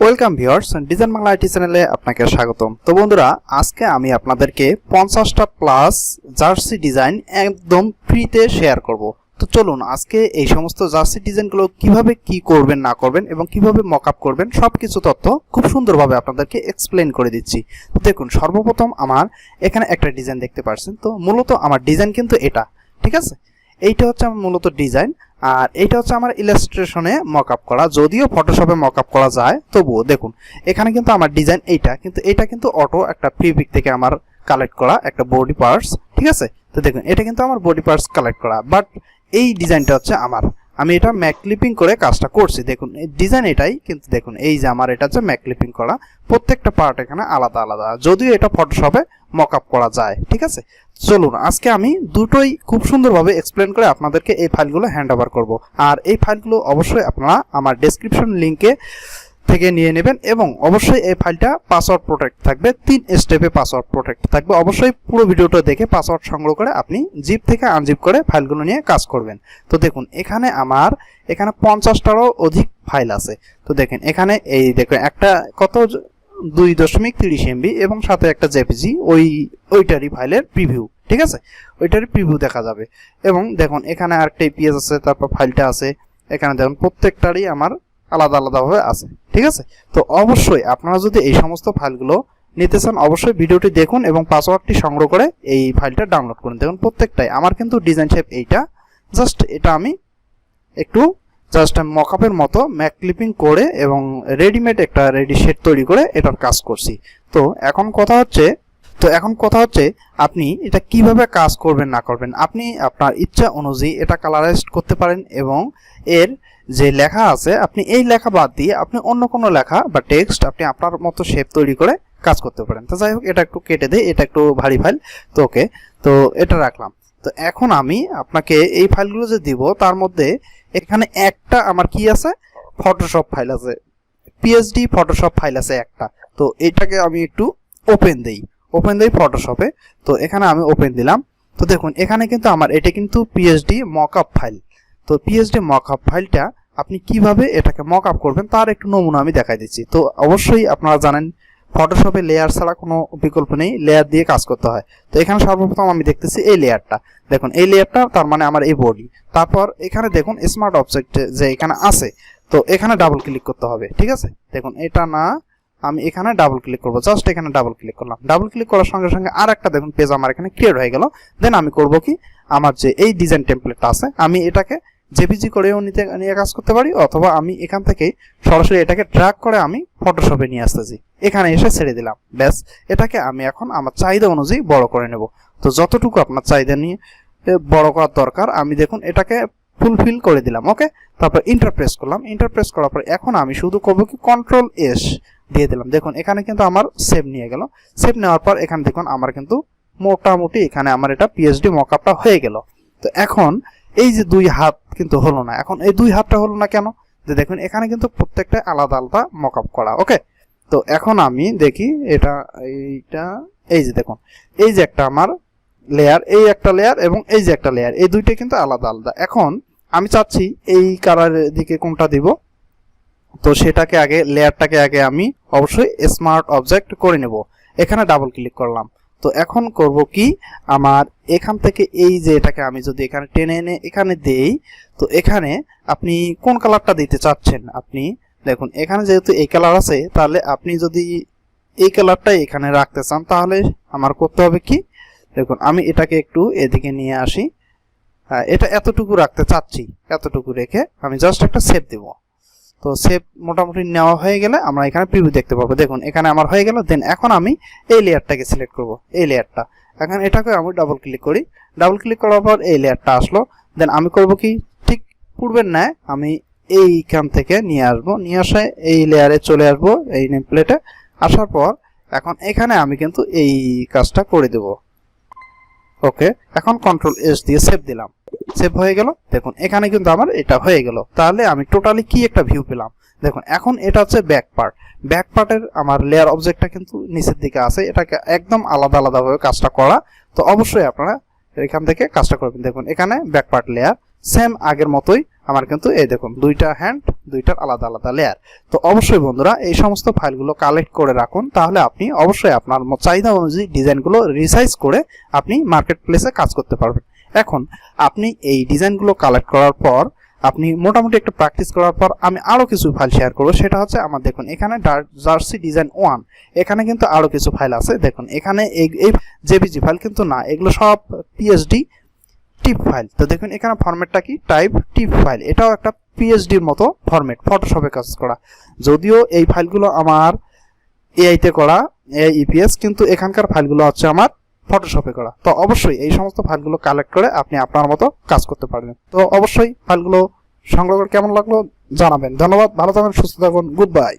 Welcome viewers design Bangla IT চ্যানেলে আপনাকে স্বাগতম। তো বন্ধুরা, আজকে আমি আপনাদেরকে পঞ্চাশটা প্লাস জার্সি ডিজাইন একদম ফ্রিতে শেয়ার করব। তো চলুন, আজকে এই সমস্ত জার্সি ডিজাইনগুলো কীভাবে কি করবেন, না করবেন এবং কীভাবে মক আপ করবেন সব কিছু তথ্য খুব সুন্দরভাবে আপনাদেরকে এক্সপ্লেন করে দিচ্ছি। দেখুন, সর্বপ্রথম আমার এখানে একটা ডিজাইন দেখতে পাচ্ছেন। তো মূলত আমার ডিজাইন কিন্তু এটা, ঠিক আছে? এইটা হচ্ছে আমার মূলত ডিজাইন, আর এইটা হচ্ছে আমার ইলাস্ট্রেশনে মক আপ করা। যদিও ফটোশপে মক আপ করা যায়, তবুও দেখুন, এখানে কিন্তু আমার ডিজাইন এইটা, কিন্তু এটা কিন্তু অটো একটা প্রিপিক থেকে আমার কালেক্ট করা একটা বডি পার্টস ঠিক আছে? তো দেখুন, এটা কিন্তু আমার বডি পার্টস কালেক্ট করা বাট এই ডিজাইনটা হচ্ছে আমার। আমি এটা ম্যাক ক্লিপিং করে কাজটা করছি। দেখুন ডিজাইন এটাই, কিন্তু দেখুন, এই যে আমার এটা যে ম্যাক ক্লিপিং করা। প্রত্যেকটা পার্ট এখানে আলাদা আলাদা। যদিও এটা ফটোশপে মক আপ করা যায়, ঠিক আছে? চলুন, আজকে আমি দুটোই খুব সুন্দরভাবে এক্সপ্লেন করে আপনাদেরকে এই ফাইলগুলো হ্যান্ড ওভার করব। আর এই ফাইলগুলো অবশ্যই আপনারা আমার ডেসক্রিপশন লিঙ্কে থেকে নিয়ে নেবেন এবং অবশ্যই এই ফাইলটা পাসওয়ার্ড প্রোটেক্ট থাকবে, তিন স্টেপে পাসওয়ার্ড প্রোটেক্ট থাকবে। অবশ্যই পুরো ভিডিওটা দেখে পাসওয়ার্ড সংগ্রহ করে আপনি জিপ থেকে আনজিপ করে ফাইলগুলো নিয়ে কাজ করবেন। তো দেখুন, এখানে আমার, এখানে পঞ্চাশটারও অধিক ফাইল আছে। তো দেখেন, এখানে এই দেখুন একটা কত? দুই দশমিক তিরিশ এমবি এবং সাথে একটা জেপিজি, ওই, ওইটারই ফাইলের প্রিভিউ ঠিক আছে? ওইটারই প্রিভিউ দেখা যাবে। এবং দেখুন, এখানে আরেকটা ইপিএস আছে, তারপর ফাইলটা আছে। এখানে দেখুন, প্রত্যেকটারই আমার আলাদা আলাদাভাবে আছে, ঠিক আছে? তো অবশ্যই আপনারা যদি এই সমস্ত ফাইলগুলো নিতে চান, অবশ্যই ভিডিওটি দেখুন এবং পাসওয়ার্ডটি সংগ্রহ করে এই ফাইলটা ডাউনলোড করুন। দেখুন, প্রত্যেকটাই। আমার কিন্তু ডিজাইন শেপ এইটা। জাস্ট এটা আমি একটু জাস্ট মকআপের মতো ম্যাক ক্লিপিং করে এবং রেডিমেড একটা রেডি শেড তৈরি করে এটার কাজ করছি। তো এখন কথা হচ্ছে তো এখন কথা হচ্ছে, আপনি এটা কীভাবে কাজ করবেন, না করবেন? আপনি আপনার ইচ্ছা অনুযায়ী এটা কালারাইজড করতে পারেন এবং এর যে লেখা আছে, আপনি এই লেখা বাদ দিয়ে আপনি অন্য কোনো লেখা বা টেক্সট আপনি আপনার মতো শেপ তৈরি করে কাজ করতে পারেন। তো যাই হোক, এটা একটু কেটে দেয় এটা একটু ভারী ফাইল তো ওকে তো এটা রাখলাম। তো এখন আমি আপনাকে এই ফাইলগুলো যে দিব, তার মধ্যে এখানে একটা আমার কি আছে? ফটোশপ ফাইল আছে। পিএইচডি ফটোশপ ফাইল আছে একটা। তো এটাকে আমি একটু ওপেন দেই। ওপেন দেই ফটোশপে তো এখানে আমি ওপেন দিলাম। তো দেখুন, এখানে কিন্তু আমার, এটা কিন্তু পিএইচডি মকআপ ফাইল তো পিএইচডি মকআপ ফাইলটা আপনি কীভাবে এটাকে মকআপ করবেন তার একটু নমুনা আমি দেখাই দিচ্ছি। তো অবশ্যই আপনারা জানেন ফটোশপে লেয়ার ছাড়া কোনো বিকল্প নেই লেয়ার দিয়ে কাজ করতে হয়। তো এখানে সর্বপ্রথম আমি দেখতেছি এই লেয়ারটা দেখুন, এই লেয়ারটা তার মানে আমার এই বডি তারপর এখানে দেখুন স্মার্ট অবজেক্ট যে এখানে আছে। তো এখানে ডাবল ক্লিক করতে হবে, ঠিক আছে? দেখুন, এটা না আমি এখানে ডাবল ক্লিক করব। জাস্ট এখানে ডাবল ক্লিক করলাম। ডাবল ক্লিক করার সঙ্গে সঙ্গে আর একটা দেখুন পেজ আমার এখানে ক্রিয়েট হয়ে গেল। দেন আমি করব কি? আমার যে এই ডিজাইন টেমপ্লেটটা আছে, আমি এটাকে জেপিজি করেও নিতে, নিয়ে কাজ করতে পারি, অথবা আমি এখান থেকে সরাসরি এটাকে ট্র্যাক করে আমি ফটোশপে নিয়ে আসতেছি। এখানে এসে ছেড়ে দিলাম। ব্যাস, এটাকে আমি এখন আমার চাহিদা অনুযায়ী বড় করে নেব। তো যতটুকু আপনার চাহিদা নিয়ে বড় করার দরকার, আমি দেখুন এটাকে ফুলফিল করে দিলাম ওকে তারপর ইন্টারপ্রেস করলাম ইন্টারপ্রেস করার পর এখন আমি শুধু করব কি কন্ট্রোল এস দিয়ে দিলাম। দেখুন, এখানে কিন্তু আমার সেভ নিয়ে গেল। সেভ নেওয়ার পর এখানে দেখুন, আমার কিন্তু মোটামুটি এখানে আমার এটা পিএইচডি মকআপটা হয়ে গেল। তো এখন এই যে দুই হাত কিন্তু হলো না, এখন এই দুই হাতটা হলো না কেন? যে দেখুন, এখানে কিন্তু প্রত্যেকটা আলাদা আলাদা মকআপ করা ওকে তো এখন আমি দেখি এটা, এইটা, এই যে দেখুন, এই যে একটা আমার লেয়ার এই একটা লেয়ার এবং এই যে একটা লেয়ার এই দুইটা কিন্তু আলাদা আলাদা। এখন আমি চাচ্ছি এই কালারের দিকে কোনটা দিব। তো সেটাকে আগে লেয়ারটাকে আগে আমি অবশ্যই স্মার্ট অবজেক্ট করে নেব। এখানে ডাবল ক্লিক করলাম। তো এখন করব কি? আমার এখান থেকে এই যে এটাকে আমি যদি এখানে টেনে এনে এখানে দেই, তো এখানে আপনি কোন কালারটা দিতে চাচ্ছেন? আপনি দেখুন, এখানে যেহেতু এই কালার আছে, তাহলে আপনি যদি এই কালারটাই এখানে রাখতে চান, তাহলে আমার করতে হবে কি? দেখুন, আমি এটাকে একটু এদিকে নিয়ে আসি। হ্যাঁ এটা এতটুকু রাখতে চাচ্ছি, এতটুকু রেখে আমি জাস্ট একটা সেভ দেব। তো সেভ মোটামুটি নেওয়া হয়ে গেলে আমরা এখানে প্রিভিউ দেখতে পাবো। দেখুন, এখানে আমার হয়ে গেল দেন এখন আমি এই লেয়ারটাকে সিলেক্ট করব, এই লেয়ারটা এখন এটাকে আমি ডাবল ক্লিক করি। ডাবল ক্লিক করার পর এই লেয়ারটা আসলো। দেন আমি করব কি, ঠিক পূর্বের ন্যায় আমি এইখান থেকে নিয়ে আসব। নিয়ে আসে এই লেয়ারে চলে আসব, এই নেম প্লেটে আসার পর এখন এখানে আমি কিন্তু এই কাজটা করে দেব। ওকে এখন কন্ট্রোল এস দিয়ে সেভ দিলাম। সেভ হয়ে গেল। দেখুন, এখানে কিন্তু আমার এটা হয়ে গেল। তাহলে আমি টোটালি কি একটা ভিউ পেলাম? দেখুন, এখন এটা হচ্ছে ব্যাক পার্ট ব্যাক পার্টের আমার লেয়ার অবজেক্টটা কিন্তু নিচের দিকে আছে। এটাকে একদম আলাদা আলাদাভাবে কাজটা করা। তো অবশ্যই আপনারা এখান থেকে কাজটা করবেন। দেখুন, এখানে ব্যাক পার্ট লেয়ার সেম আগের মতোই আমার কিন্তু এই দেখুন, দুইটা হ্যান্ড দুইটার আলাদা আলাদা লেয়ার তো অবশ্যই বন্ধুরা, এই সমস্ত ফাইলগুলো কালেক্ট করে রাখুন। তাহলে আপনি অবশ্যই আপনার চাহিদা অনুযায়ী ডিজাইনগুলো রিসাইজ করে আপনি মার্কেট প্লেসে কাজ করতে পারবেন। এখন আপনি এই ডিজাইনগুলো কালেক্ট করার পর, আপনি মোটামুটি একটা প্র্যাকটিস করার পর আমি আরও কিছু ফাইল শেয়ার করব। সেটা হচ্ছে আমার, দেখুন, এখানে জার্সি ডিজাইন ওয়ান এখানে কিন্তু আরও কিছু ফাইল আছে। দেখুন, এখানে এই জেপিজি ফাইল কিন্তু না, এগুলো সব পিএইচডি টিপ ফাইল তো দেখুন, এখানে ফরম্যাটটা কি? টাইপ টিপ ফাইল এটাও একটা পিএইচডির মতো ফরম্যাট ফটোশপে কাজ করা। যদিও এই ফাইলগুলো আমার এআইতে করা এআই ইপিএস কিন্তু এখানকার ফাইলগুলো হচ্ছে আমার ফটোশপে করা। তো অবশ্যই এই সমস্ত ফাইলগুলো কালেক্ট করে আপনি আপনার মতো কাজ করতে পারবেন। তো অবশ্যই ফাইলগুলো সংগ্রহ করে কেমন লাগল জানাবেন। ধন্যবাদ, ভালো থাকবেন, সুস্থ থাকুন গুড বাই